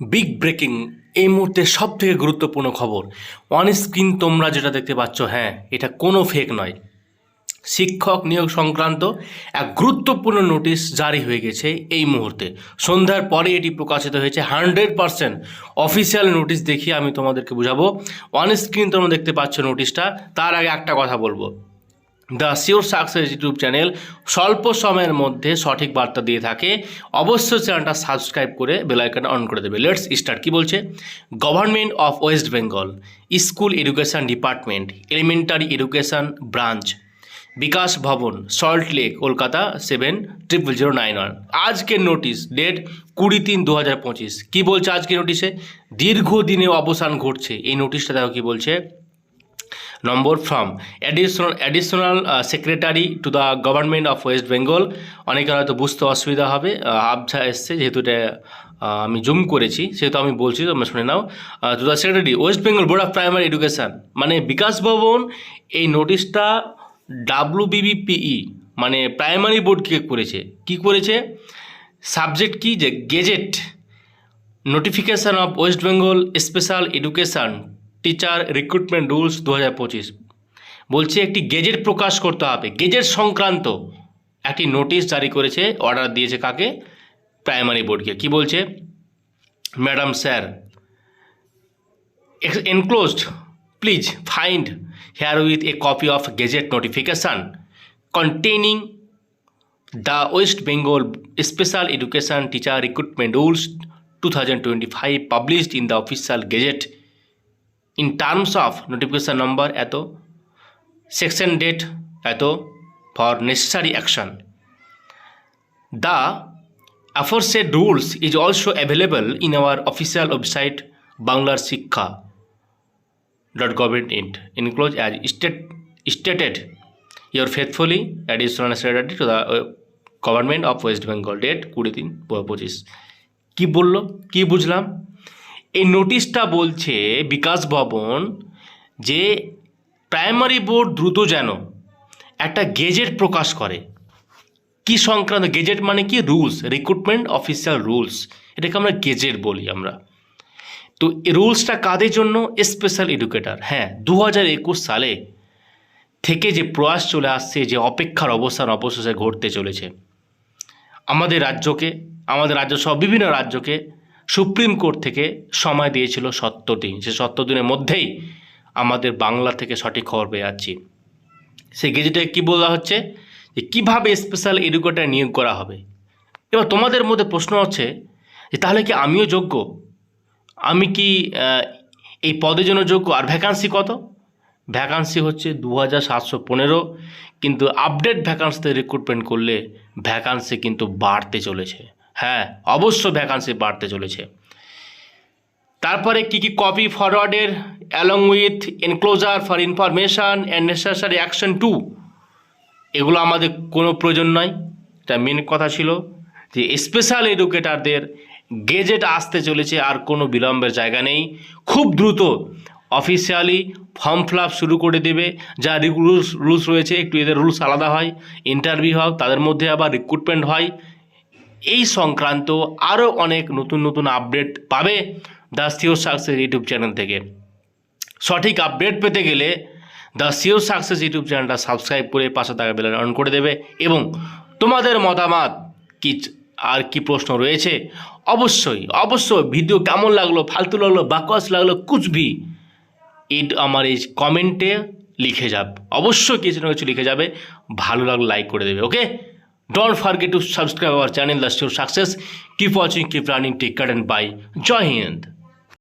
Big breaking এই মুহূর্তে সব থেকে গুরুত্বপূর্ণ খবর। অন স্ক্রিন তোমরা যেটা দেখতে পাচ্ছ হ্যাঁ এটা কোনো ফেক নয়। শিক্ষক নিয়োগ সংক্রান্ত এক গুরুত্বপূর্ণ নোটিশ জারি হয়ে গেছে এই মুহূর্তে। সন্ধ্যার পরে এটি প্রকাশিত হয়েছে। হান্ড্রেড পারসেন্ট অফিসিয়াল নোটিশ দেখিয়ে আমি তোমাদেরকে বুঝাবো। অন স্ক্রিন তোমরা দেখতে পাচ্ছ নোটিশটা তার আগে একটা কথা বলব। The sure success YouTube channel স্বল্প সময়ের মধ্যে সঠিক বার্তা দিয়ে থাকে। অবশ্যই চ্যানেলটা সাবস্ক্রাইব করে বেলাইকন অন করে দেবে। লেটস স্টার্ট কী বলছে? Government of West Bengal school education department elementary education branch Bikash Bhavan salt lake Kolkata seven triple zero nine one আজকের নোটিশ ডেট কুড়ি তিন দু হাজার পঁচিশ। কী বলছে আজকের নোটিশে দীর্ঘদিনে অবসান ঘটছে। এই নোটিশটা দেখো কী বলছে? Number from additional additional secretary to the government of West Bengal অনেকের হয়তো বুঝতে অসুবিধা হবে। আবছা এসছে, যেহেতু এটা আমি জুম করেছি, সেহেতু আমি বলছি, তোমরা শুনে নাও। To the secretary West Bengal board of primary education মানে বিকাশ ভবন, এই নোটিশটা ডাব্লু বিবিপিই মানে প্রাইমারি বোর্ডকে করেছে। কি করেছে? সাবজেক্ট কি? যে gazette notification of West Bengal special education teacher recruitment rules দু হাজার পঁচিশ। বলছে একটি গেজেট প্রকাশ করতে হবে। গেজেট সংক্রান্ত একটি নোটিশ জারি করেছে অর্ডার দিয়েছে কাকে? প্রাইমারি বোর্ডকে কি। বলছে? Madam sir enclosed please find herewith a copy of gazette notification containing the West Bengal special education teacher recruitment rules two thousand twenty five published in the official gazette in terms of notification number এত section date এত for necessary action the aforesaid rules is also available in our official website banglar শিক্ষা int enclosed as state, stated your faithfully additional secretary to the uh, government of west bengal date কুড়ি তিন পঁচিশ কী বলল কী বুঝলাম এই নোটিশটা বলছে বিকাশ ভবন যে প্রাইমারি বোর্ড দ্রুত যেন একটা গেজেট প্রকাশ করে। কি সংক্রান্ত গেজেট মানে কি? রুলস রিক্রুটমেন্ট অফিসিয়াল রুলস এটাকে আমরা গেজেট বলি আমরা। তো রুলসটা কাদের জন্য? স্পেশাল এডুকেটার হ্যাঁ দু হাজার একুশ সালে থেকে যে প্রয়াস চলে আসছে, যে অপেক্ষার অবস্থান অবশেষে ঘটতে চলেছে। আমাদের রাজ্যকে, আমাদের রাজ্য সহ বিভিন্ন রাজ্যকে সুপ্রিম কোর্ট থেকে সময় দিয়েছিল সত্তর দিন সে সত্তর দিনের মধ্যেই আমাদের বাংলা থেকে সঠিক খবর পেয়ে যাচ্ছি। সেই গেজেটে কী বলা হচ্ছে? যে কীভাবে স্পেশাল এডুকেটার নিয়োগ করা হবে? এবার তোমাদের মধ্যে প্রশ্ন হচ্ছে, যে তাহলে কি আমিও যোগ্য? আমি কি এই পদের জন্য যোগ্য? আর ভ্যাকান্সি কত? ভ্যাকান্সি হচ্ছে দু হাজার সাতশো পনেরো। কিন্তু আপডেট ভ্যাকান্সিতে রিক্রুটমেন্ট করলে ভ্যাকান্সি কিন্তু বাড়তে চলেছে। হ্যাঁ অবশ্য ভ্যাকান্সি বাড়তে চলেছে। তারপরে কি কি copy ফরওয়ার্ডের along with enclosure for information and necessary action to এগুলো আমাদের কোনো প্রয়োজন নয় এটা মেন কথা ছিল যে স্পেশাল এডুকেটারদের গেজেট আসতে চলেছে আর কোনো বিলম্বের জায়গা নেই। খুব দ্রুত অফিসিয়ালি ফর্ম ফিল শুরু করে দেবে। যা রুলস রুলস রয়েছে, একটু এদের রুলস আলাদা হয়। ইন্টারভিউ হয়, তাদের মধ্যে আবার রিক্রুটমেন্ট হয়। এই সংক্রান্ত আরও অনেক নতুন নতুন আপডেট পাবে the sure success YouTube channel থেকে। সঠিক আপডেট পেতে গেলে দ্য সিওর সাকসেস ইউটিউব চ্যানেলটা সাবস্ক্রাইব করে পাশে থাকা বেল অন করে দেবে এবং তোমাদের মতামত কি আর কি প্রশ্ন রয়েছে অবশ্যই অবশ্যই ভিডিও কেমন লাগল, ফালতু লাগল বাকওয়াস লাগল, কুচবি এই আমার এই কমেন্টে লিখে যাব। অবশ্যই কিছু না কিছু লিখে যাবে, ভালো লাগলে লাইক করে দেবে okay don't forget to subscribe our channel the sure success keep watching keep running take care and bye Joy Hind